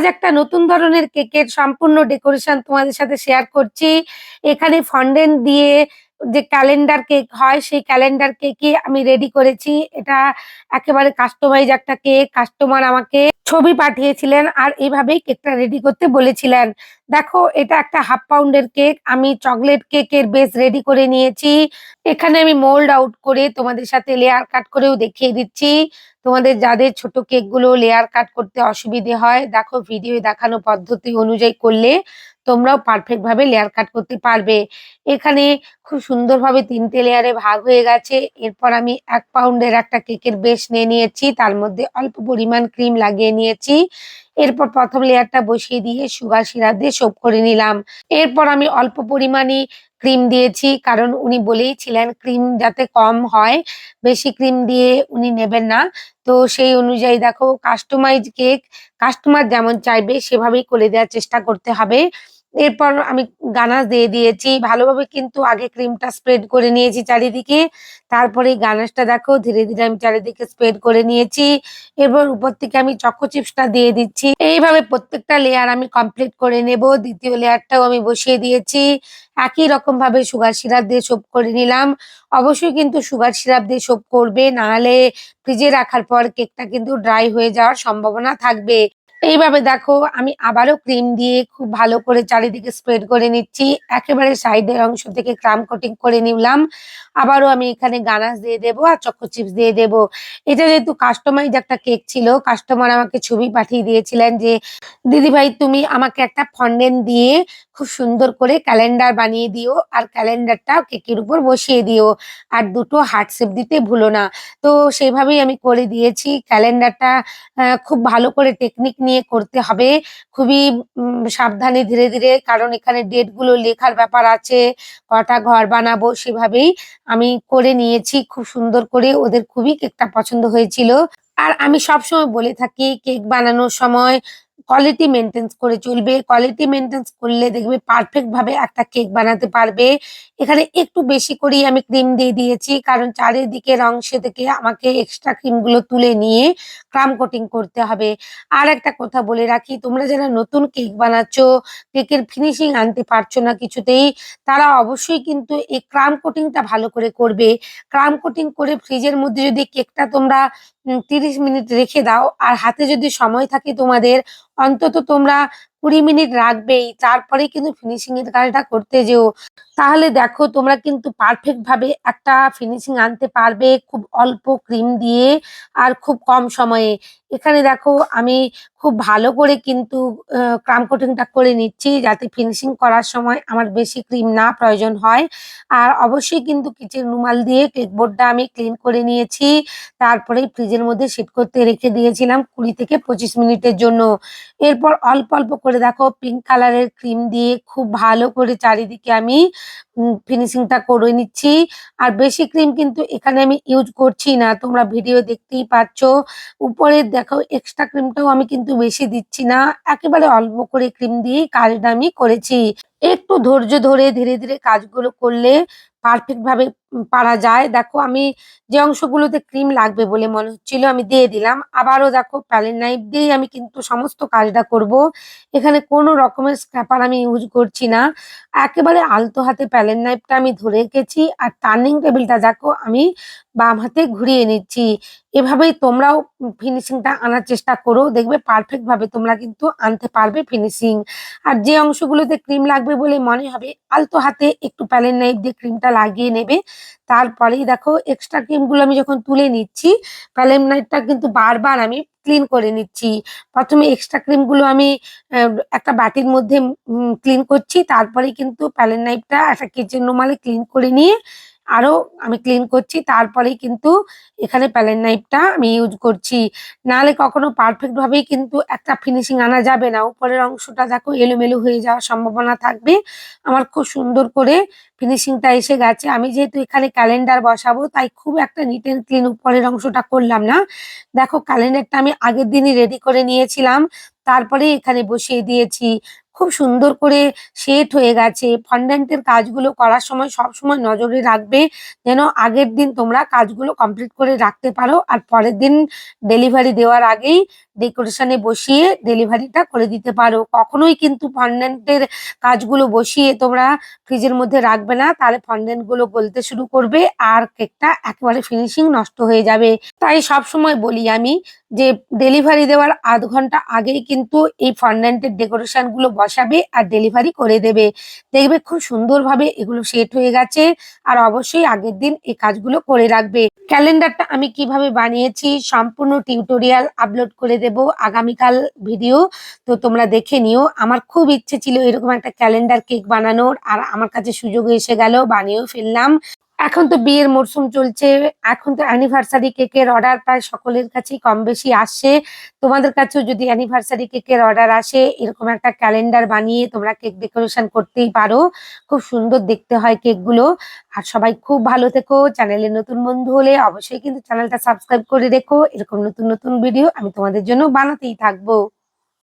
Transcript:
আজ একটা নতুন ধরনের কেকের সম্পূর্ণ ডেকোরেশন তোমাদের সাথে শেয়ার করছি। এখানে ফন্ডেন দিয়ে যে ক্যালেন্ডার কেক হয়, সেই ক্যালেন্ডার কেকই আমি রেডি করেছি। এটা একেবারে কাস্টমাইজ একটা কেক কাস্টমার আমাকে ছবি পাঠিয়েছিলেন আর এইভাবেই কেকটা রেডি করতে বলেছিলেন। দেখো, এটা একটা হাফ পাউন্ডের কেক আমি চকলেট কেকের বেস রেডি করে নিয়েছি। এখানে আমি মোল্ড আউট করে তোমাদের সাথে লেয়ার কাট করেও দেখিয়ে দিচ্ছি। তোমাদের যাদের ছোট কেকগুলো লেয়ার কাট করতে অসুবিধে হয়, দেখো ভিডিও দেখানো পদ্ধতি অনুযায়ী করলে তোমরাও পারফেক্ট ভাবে লেয়ার কাট করতে পারবে। এখানে খুব সুন্দরভাবে তিনটে লেয়ারে ভাগ হয়ে গেছে। এরপর আমি এক পাউন্ডের একটা কেকের বেশ নিয়ে নিয়েছি। তার মধ্যে অল্প পরিমাণ ক্রিম লাগিয়ে নিয়েছি। এরপর প্রথম লেয়ারটা বসিয়ে দিয়ে সুগার সিরাপ দিয়ে সোপ করে নিলাম। এরপর আমি অল্প পরিমাণে ক্রিম দিয়েছি। কারণ উনি বলেই ছিলেন ক্রিম যাতে কম হয়, বেশি ক্রিম দিয়ে উনি নেবেন না। তো সেই অনুযায়ী দেখো কাস্টমাইজ কেক কাস্টমার যেমন চাইবে সেভাবেই করে দেওয়ার চেষ্টা করতে হবে। এরপর আমি গানাশ দিয়ে দিয়েছি। ভালোভাবে কিন্তু আগে ক্রিমটা স্প্রেড করে নিয়েছি চারিদিকে। তারপরে গানাশটা দেখো, ধীরে ধীরে আমি চারিদিকে স্প্রেড করে নিয়েছি। এরপর উপর থেকে আমি চকো চিপসটা দিয়ে দিচ্ছি। এইভাবে প্রত্যেকটা লেয়ার আমি কমপ্লিট করে নেব। দ্বিতীয় লেয়ারটাও আমি বসিয়ে দিয়েছি। একই রকম ভাবে সুগার সিরাপ দিয়ে সোপ করে নিলাম। অবশ্যই কিন্তু সুগার সিরাপ দিয়ে সোপ করবে। নাহলে ফ্রিজে রাখার পর কেকটা কিন্তু ড্রাই হয়ে যাওয়ার সম্ভাবনা থাকবে। এইভাবে দেখো, আমি আবারও ক্রিম দিয়ে খুব ভালো করে চারিদিকে স্প্রেড করে নিচ্ছি। একেবারে সাইডের অংশ থেকে ক্রাম কোটিং করে নিলাম। আবারও আমি এখানে গানাস দিয়ে দেবো আর চকো চিপস দিয়ে দেবো। এটা যেহেতু কাস্টমাইজ একটা কেক ছিল কাস্টমার আমাকে ছবি পাঠিয়ে দিয়েছিলেন যে দিদি ভাই তুমি আমাকে একটা ফন্ডেন দিয়ে খুব সুন্দর করে ক্যালেন্ডার বানিয়ে দিও আর ক্যালেন্ডারটা কেকের উপর বসিয়ে দিও। আর দুটো হার্ট শেপ দিতে ভুলো না। তো সেইভাবেই আমি করে দিয়েছি। ক্যালেন্ডারটা খুব ভালো করে টেকনিক নিয়ে করতে হবে। খুবই সাবধানে ধীরে ধীরে, কারণ এখানে ডেটগুলো লেখার ব্যাপার আছে, কটা ঘর বানাবো সেভাবেই আমি করে নিয়েছি, খুব সুন্দর করে, ওদের খুবই কেকটা পছন্দ হয়েছিল। আর আমি সবসময় বলে থাকি, কেক বানানোর সময় কোয়ালিটি মেনটেন্স করে চলবে। কোয়ালিটি মেনটেন্স করলে দেখবে পারফেক্ট ভাবে একটা কেক বানাতে পারবে। এখানে একটু বেশি করেই আমি ক্রিম দিয়ে দিয়েছি, কারণ চারিদিকের অংশে থেকে আমাকে এক্সট্রা ক্রিমগুলো তুলে নিয়ে ক্রাম কোটিং করতে হবে। আর একটা কথা বলে রাখি, তোমরা যারা নতুন কেক বানাচ্ছ কেকের ফিনিশিং আনতে পারছ না কিছুতেই, তারা অবশ্যই কিন্তু এই ক্রাম কোটিংটা ভালো করে করবে। ক্রাম কোটিং করে ফ্রিজের মধ্যে যদি কেকটা তোমরা তিরিশ মিনিট রেখে দাও, আর হাতে যদি সময় থাকে তোমাদের অন্তত তোমরা কুড়ি মিনিট রাখবেই তারপরে কিন্তু ফিনিশিং এর কাজটা করতে যেও। তাহলে দেখো, তোমরা কিন্তু পারফেক্ট ভাবে একটা ফিনিশিং আনতে পারবে খুব অল্প ক্রিম দিয়ে আর খুব কম সময়ে। এখানে দেখো আমি খুব ভালো করে কিন্তু ক্রাম কোটিংটা করে নিচ্ছি যাতে ফিনিশিং করার সময় আমার বেশি ক্রিম না প্রয়োজন হয়। আর অবশ্যই কিন্তু কিচেন রুমাল দিয়ে কেক বোর্ডটা আমি ক্লিন করে নিয়েছি। তারপরেই ফ্রিজের মধ্যে সেট করতে রেখে দিয়েছিলাম কুড়ি থেকে পঁচিশ মিনিটের জন্য। এরপর অল্প অল্প করে দেখো পিঙ্ক কালারের ক্রিম দিয়ে খুব ভালো করে চারিদিকে আমি ফিনিশিংটা করে নিচ্ছি। আর বেশি ক্রিম কিন্তু এখানে আমি ইউজ করছি না, তোমরা ভিডিও দেখতেই পাচ্ছ। উপরে দেখো এক্সট্রা ক্রিমটাও আমি কিন্তু বেশি দিচ্ছি না। একেবারে অল্প করে ক্রিম দিয়ে কাজটা আমি করেছি। একটু ধৈর্য ধরে ধীরে ধীরে কাজগুলো করলে পারফেক্ট ভাবে পারা যায়। দেখো, আমি যে অংশগুলোতে ক্রিম লাগবে বলে মনে হচ্ছিল আমি দিয়ে দিলাম। আবারও দেখো প্যালেন নাইফ দিয়েই আমি কিন্তু সমস্ত কাজটা করব। এখানে কোনো রকমের স্ক্র্যাপার আমি ইউজ করছি না। একেবারে আলতো হাতে প্যালেন নাইফটা আমি ধরে রেখেছি। আর টার্নিং টেবিলটা দেখো, আমি বাম হাতে ঘুরিয়ে নিচ্ছি। এভাবেই তোমরাও ফিনিশিংটা আনার চেষ্টা করো। দেখবে পারফেক্ট ভাবে তোমরা কিন্তু আনতে পারবে ফিনিশিং আর যে অংশগুলোতে ক্রিম লাগবে বলে মনে হবে, আলতো হাতে একটু প্যালেন নাইফ দিয়ে ক্রিমটা লাগিয়ে নেবে। তারপরেই দেখো এক্সট্রা ক্রিমগুলো আমি যখন তুলে নিচ্ছি প্যালেন নাইফটা কিন্তু বারবার আমি ক্লিন করে নিচ্ছি। প্রথমে এক্সট্রা ক্রিমগুলো আমি একটা বাটির মধ্যে ক্লিন করছি। তারপরে কিন্তু প্যালেন নাইফটা একটা কিচেন রুমালে ক্লিন করে নিয়ে আরও আমি ক্লিন করছি, তারপরেই কিন্তু এখানে প্যালেন নাইফটা আমি ইউজ করছি। নাহলে কখনো পারফেক্ট ভাবেই কিন্তু একটা ফিনিশিং আনা যাবে না। উপরের অংশটা দেখো এলোমেলো হয়ে যাওয়ার সম্ভাবনা থাকবে। আমার খুব সুন্দর করে ফিনিশিংটা এসে গেছে। আমি যেহেতু এখানে ক্যালেন্ডার বসাবো, তাই খুব একটা নিট অ্যান্ড ক্লিন উপরের অংশটা করলাম না। দেখো ক্যালেন্ডারটা আমি আগের দিনই রেডি করে নিয়েছিলাম। তারপরে এখানে বসিয়ে দিয়েছি। খুব সুন্দর করে সেট হয়ে গেছে। ফন্ডেন্টের কাজগুলো করার সময় সব সময় নজরে রাখবে, যেন আগের দিন তোমরা কাজগুলো কমপ্লিট করে রাখতে পারো আর পরের দিন ডেলিভারি দেওয়ার আগেই ডেকোরেশনে বসিয়ে ডেলিভারিটা করে দিতে পারো। কখনোই কিন্তু ফন্ডেন্টের কাজগুলো বসিয়ে তোমরা ফ্রিজের মধ্যে রাখবে না, তাহলে ফন্ডেন্টগুলো গলতে শুরু করবে আর কেকটা একেবারে ফিনিশিং নষ্ট হয়ে যাবে। তাই সব সময় বলি আমি যে ডেলিভারি দেওয়ার আধ ঘণ্টা আগেই কিন্তু এই ফন্ডেন্টের ডেকোরেশনগুলো বসাবে আর ডেলিভারি করে দেবে। দেখবে খুব সুন্দরভাবে এগুলো সেট হয়ে গেছে আর অবশ্যই আগের দিন এই কাজগুলো করে রাখবে। ক্যালেন্ডারটা আমি কীভাবে বানিয়েছি সম্পূর্ণ টিউটোরিয়াল আপলোড করে দেব আগামীকাল ভিডিও তো তোমরা দেখে নিও। আমার খুব ইচ্ছে ছিল এরকম একটা ক্যালেন্ডার কেক বানানোর, আর আমার কাছে সুযোগ এসে গেল, বানিয়েও ফেললাম। এখন তো বিয়ের মরশুম চলছে, এখন তো অ্যানিভার্সারি কেকের অর্ডার প্রায় সকলের কাছেই কম বেশি আসছে। তোমাদের কাছেও যদি অ্যানিভার্সারি কেকের অর্ডার আসে, এরকম একটা ক্যালেন্ডার বানিয়ে তোমরা কেক ডেকোরেশন করতেই পারো। খুব সুন্দর দেখতে হয় কেকগুলো আর সবাই খুব ভালো থেকো। চ্যানেলে নতুন বন্ধু হলে অবশ্যই কিন্তু চ্যানেলটা সাবস্ক্রাইব করে রেখো। এরকম নতুন নতুন ভিডিও আমি তোমাদের জন্য বানাতেই থাকব।